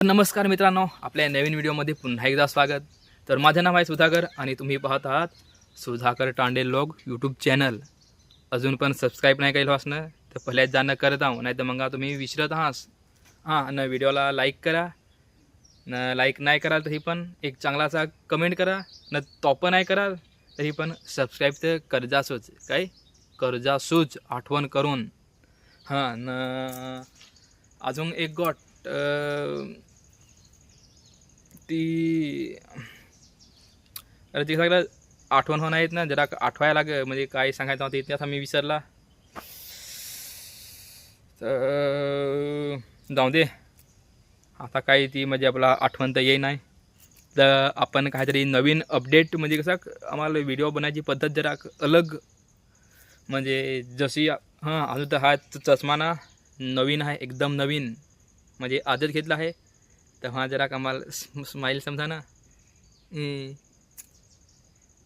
नमस्कार मित्रांनो आपल्या नवीन व्हिडिओमध्ये पुन्हा एकदा स्वागत. तर माझं नाव आहे सुधाकर आणि तुम्ही पाहत आहात सुधाकर टांडे लोग यूट्यूब चॅनल अजून पण सबस्क्राईब नाही केलं असणं तर पहिल्याच जाणं करत आहो नाही तर मग तुम्ही विसरत आहात. हां न व्हिडिओला लाईक करा न लाईक नाही कराल तरी पण एक चांगलासा कमेंट करा न तो पण नाही कराल तरी पण सबस्क्राईब तर कर्जासूच काय? कर्जासूच आठवण करून. हां न अजून एक गोट ती अरे ती सगळं आठवण होणार आहेत ना जरा आठवायला लाग म्हणजे काय सांगायचं होतं इतिहास आम्ही विसरला. तर जाऊ दे. आता काय ती म्हणजे आपला आठवण तर येई नाही तर आपण काहीतरी नवीन अपडेट म्हणजे कसं आम्हाला व्हिडिओ बनायची पद्धत जरा अलग. म्हणजे जशी हां अजून तर हा चष्मा ना नवीन आहे एकदम नवीन. म्हणजे आजच घेतला आहे. तेव्हा जरा आम्हाला स्म- स्माईल समजा ना.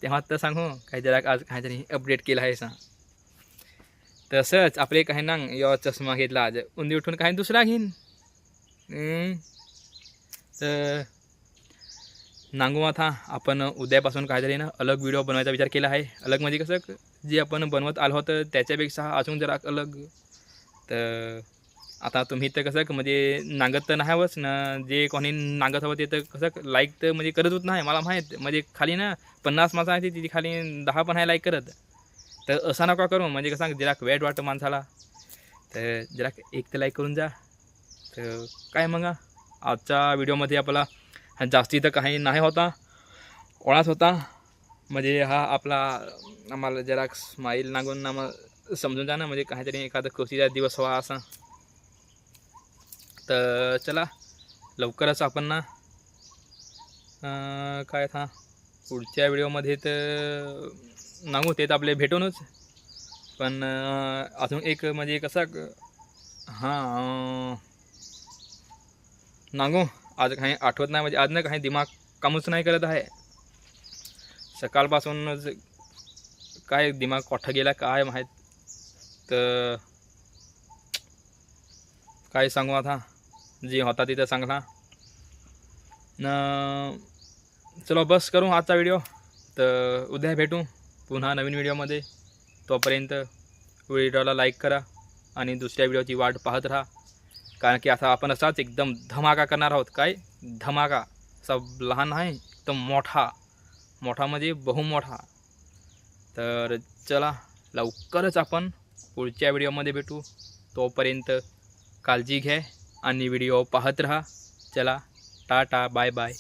तेव्हा तर सांगू हो, काही जरा आज काहीतरी अपडेट केला आहे सांग. तसंच आपले काही ना यो चष्मा घेतला आज. उंदी उठून काही दुसरा घेईन. तर नांगू आता आपण उद्यापासून काहीतरी ना अलग व्हिडिओ बनवायचा विचार केला आहे. अलग म्हणजे कसं जे आपण बनवत आलो होतं त्याच्यापेक्षा अजून जरा अलग. तर आता तुम्ही तर कसं म्हणजे नांगत तर नाही हवंच ना. जे कोणी नांगत हवं ते तर कसं लाईक तर म्हणजे करत होत नाही मला माहीत. म्हणजे खाली ना पन्नास माणसं आहे ती खाली दहा पण आहे लाईक करत. तर असा नका करू. म्हणजे कसं जरा वेट वाटतं माणसाला. तर जरा एक तर लाईक करून जा. तर काय मग आजच्या व्हिडिओमध्ये आपला जास्ती तर काही नाही होता. कोणाच होता. म्हणजे हा आपला आम्हाला जरा स्माईल नागून आम्हाला समजून जा ना. म्हणजे काहीतरी एखादा खुशीचा दिवस व्हा असा. तर चला लवकरच आपण ना काय था पुढच्या व्हिडिओमध्ये तर नागू ते तर आपले भेटूनच. पण अजून एक म्हणजे कसा हां नांगू नागू आज काही आठवत नाही म्हणजे आज ना काही दिमाग कामच नाही करत आहे. सकाळपासूनच काय दिमाग कोठा गेला काय माहीत. तर काय सांगू आता? जे होता तिथं सांगला. न चलो बस करू आजचा व्हिडिओ तर उद्या भेटू पुन्हा नवीन व्हिडिओमध्ये तोपर्यंत व्हिडिओला लाईक करा आणि दुसऱ्या व्हिडिओची वाट पाहत राहा. कारण की आता आपण असाच एकदम धमाका करणार आहोत. काय? धमाका. सब लहान आहे एकदम मोठा. मोठा म्हणजे बहुमोठा तर चला लवकरच आपण पुढच्या व्हिडिओमध्ये भेटू. तोपर्यंत काळजी घ्या आणि व्हिडिओ पाहत राहा. चला टाटा बाय बाय